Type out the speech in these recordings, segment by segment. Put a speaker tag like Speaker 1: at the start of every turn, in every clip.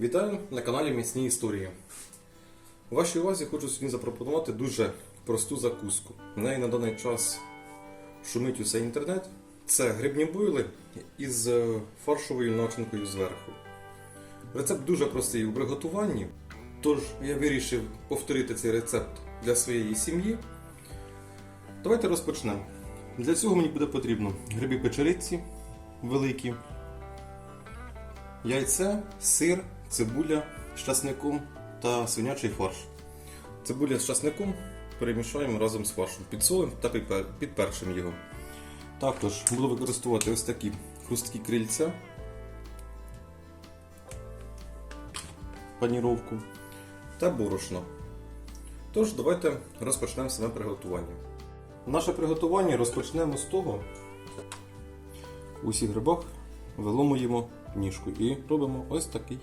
Speaker 1: Вітаю на каналі Міцні Історії. У вашій увазі хочу сьогодні запропонувати дуже просту закуску. В неї на даний час шумить усе інтернет. Це грибні бойли із е, фаршовою начинкою зверху. Рецепт дуже простий у приготуванні, тож я вирішив повторити цей рецепт для своєї сім'ї. Давайте розпочнемо. Для цього мені буде потрібно гриби печериці великі, яйце, сир, цибуля з часником та свинячий фарш. Цибуля з часником перемішаємо разом з фаршем, підсолимо та підпер- підперчимо його. Також буду використовувати ось такі хрусткі крильця, паніровку та борошно. Тож, давайте розпочнемо саме приготування. Наше приготування розпочнемо з того, у усіх грибах виломуємо ніжку і робимо ось такий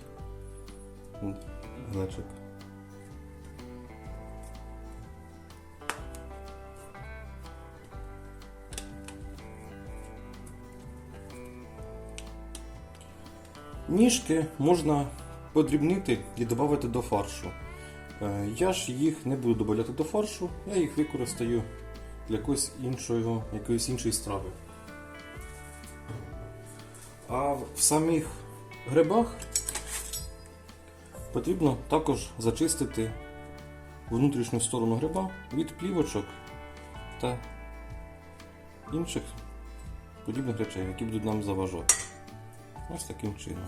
Speaker 1: глечик. Ніжки можна подрібнити і додати до фаршу. Е, Я ж їх не буду додавати до фаршу, я їх використаю для якоїсь іншого, якоїсь іншої страви. А в самих грибах потрібно також зачистити внутрішню сторону гриба від плівочок та інших подібних речей, які будуть нам заважати. Ось таким чином.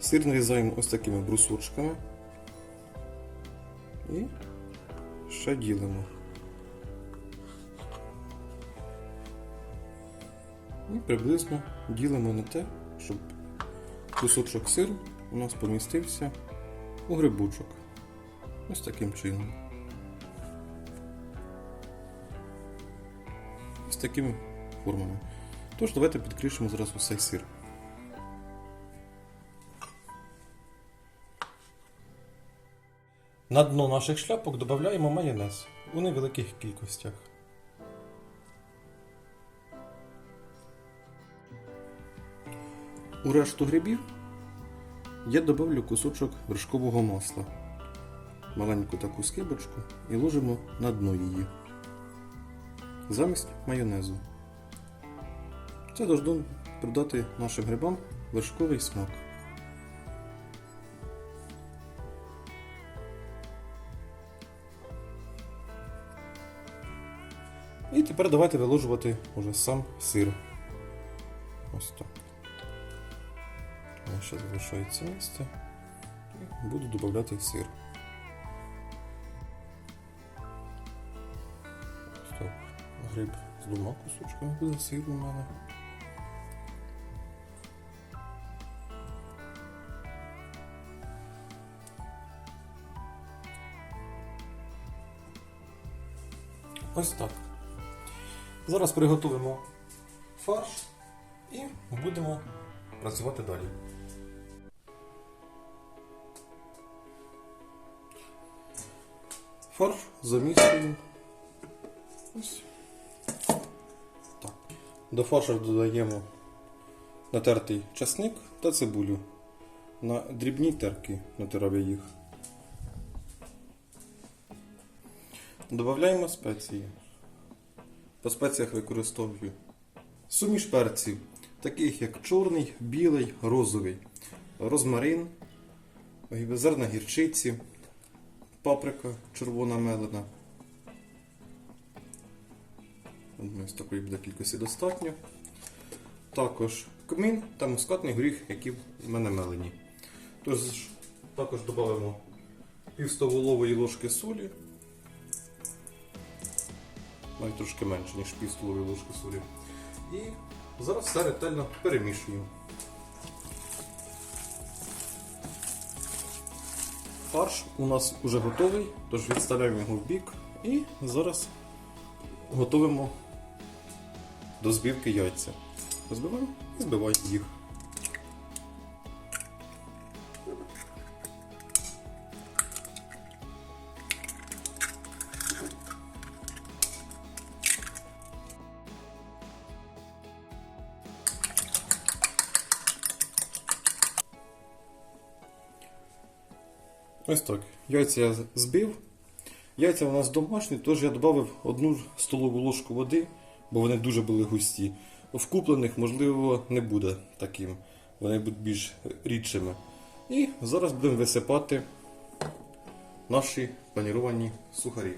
Speaker 1: Сир нарізаємо ось такими брусочками і ще ділимо. І приблизно ділимо на те, щоб кусочок сиру у нас помістився у грибочок. Ось таким чином. Ось такими формами. Тож, давайте підкришимо зараз усе сир. На дно наших шляпок додаємо майонез у невеликих кількостях. У решту грибів я додавлю кусочок вершкового масла, маленьку таку скибочку і ложимо на дно її замість майонезу. Це должно придати нашим грибам вершковий смак. І тепер давайте виложувати уже сам сир. Ще залишається місце. І буду додавати сир. Так. Гриб з двома кусочками буде сир у мене. Ось так. Зараз приготуємо фарш і будемо працювати далі. Фарш замісуємо. Ось. Так. До фаршу додаємо натертий часник та цибулю. На дрібній терки натирав я їх. Додаємо спеції. По спеціях використовую суміш перців, таких як чорний, білий, розовий, розмарин, зерна гірчиці, паприка червона мелена. Думаю, з такої буде кількості достатньо. Також кмин та мускатний горіх, які в мене мелені. Тож, також додаємо пів столової ложки солі навіть трошки менше, ніж пів столової ложки солі. І зараз все ретельно перемішуємо. Фарш у нас вже готовий, тож відставляємо його в бік і зараз готуємо до збивки яйця. Розбиваємо і збиваємо їх. Ось так. Яйця я збив. Яйця у нас домашні, тож я додав одну столову ложку води, бо вони дуже були густі. В куплених, можливо, не буде таким. Вони будуть більш рідшими. І зараз будемо висипати наші паніровані сухарі.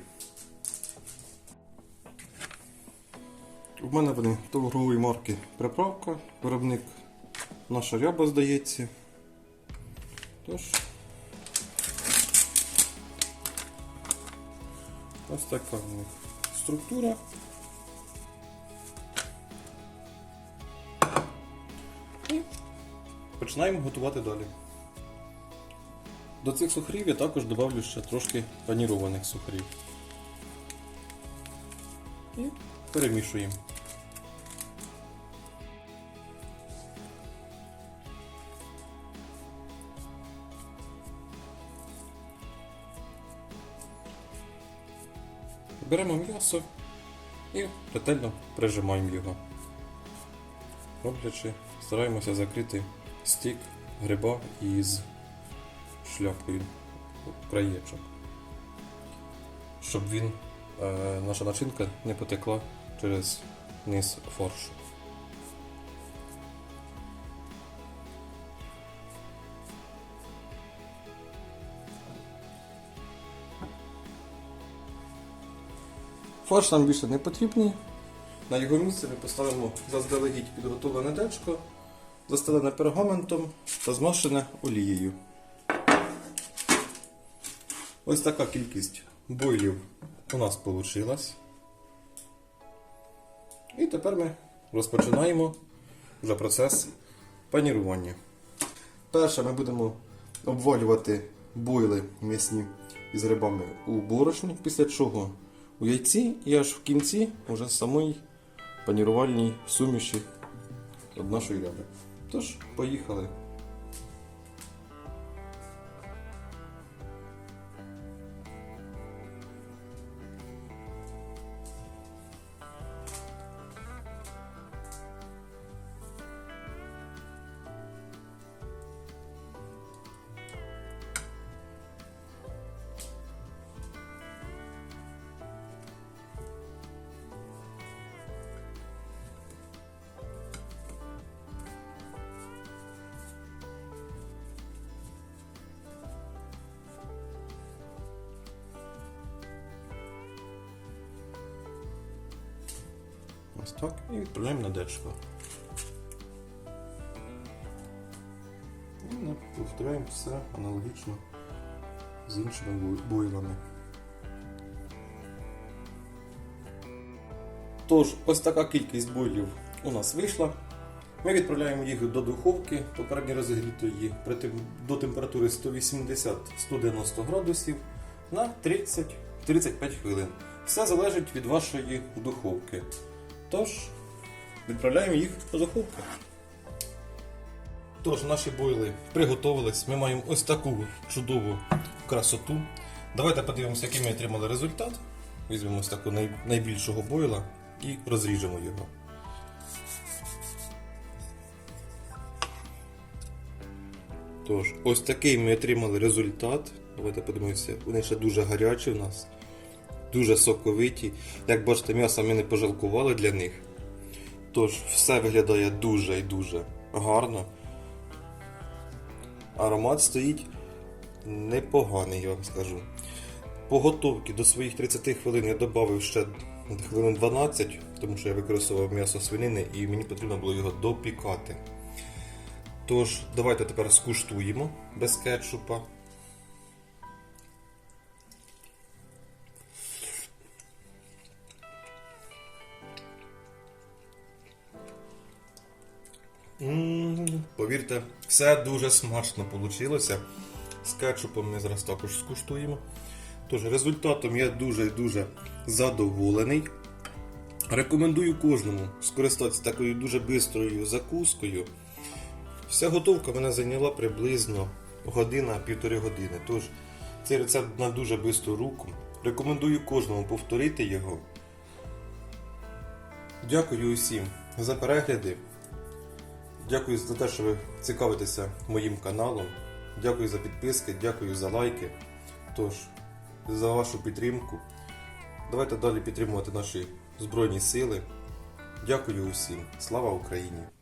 Speaker 1: У мене вони торгової марки приправка, виробник наша ряба, здається. Тож, ось така в них структура. І починаємо готувати далі. До цих сухарів я також додавлю ще трошки панірованих сухарів. І перемішуємо. Беремо м'ясо і ретельно прижимаємо його. Роблячи, стараємося закрити стік гриба із шляпкою краєчок. Щоб він, е, наша начинка не потекла через низ фаршу. Фарш нам більше не потрібний. На його місце ми поставимо заздалегідь підготовлене дечко, застелене пергаментом та змащене олією. Ось така кількість бойлів у нас вийшла. І тепер ми розпочинаємо вже процес панірування. Перше ми будемо обвалювати бойли м'ясні із грибами у борошні, після чого у яйці і аж в кінці вже самої панірувальній суміші від нашої ряби. Тож, поїхали. Ось. І відправляємо на дечко. І повторяємо все аналогічно з іншими бойлами. Тож, ось така кількість бойлів у нас вийшла. Ми відправляємо їх до духовки, попередньо розігрітої до температури 180-190 градусів на 30-35 хвилин. Все залежить від вашої духовки. Тож, відправляємо їх до духовки. Тож, наші бойли приготовились. Ми маємо ось таку чудову красоту. Давайте подивимося, який ми отримали результат. Візьмемо ось таку найбільшого бойла і розріжемо його. Тож, ось такий ми отримали результат. Давайте подивимося, вони ще дуже гарячі у нас, дуже соковиті. Як бачите, м'яса ми не пожалкували для них. Тож, все виглядає дуже і дуже гарно. Аромат стоїть непоганий, я вам скажу. По готовці до своїх 30 хвилин я додав ще хвилин 12, тому що я використовував м'ясо свинини і мені потрібно було його допікати. Тож, давайте тепер скуштуємо без кетчупа. Все дуже смачно вийшло. З кетчупом ми зараз також скуштуємо. Тож, результатом я дуже-дуже задоволений. Рекомендую кожному скористатися такою дуже бистрою закускою. Вся готовка мене зайняла приблизно година-півтори години. Тож цей рецепт на дуже бистру руку. Рекомендую кожному повторити його. Дякую усім за перегляди. Дякую за те, що ви цікавитеся моїм каналом. дякую за підписки, дякую за лайки. Тож, за вашу підтримку. Давайте далі підтримувати наші Збройні Сили. Дякую усім. Слава Україні!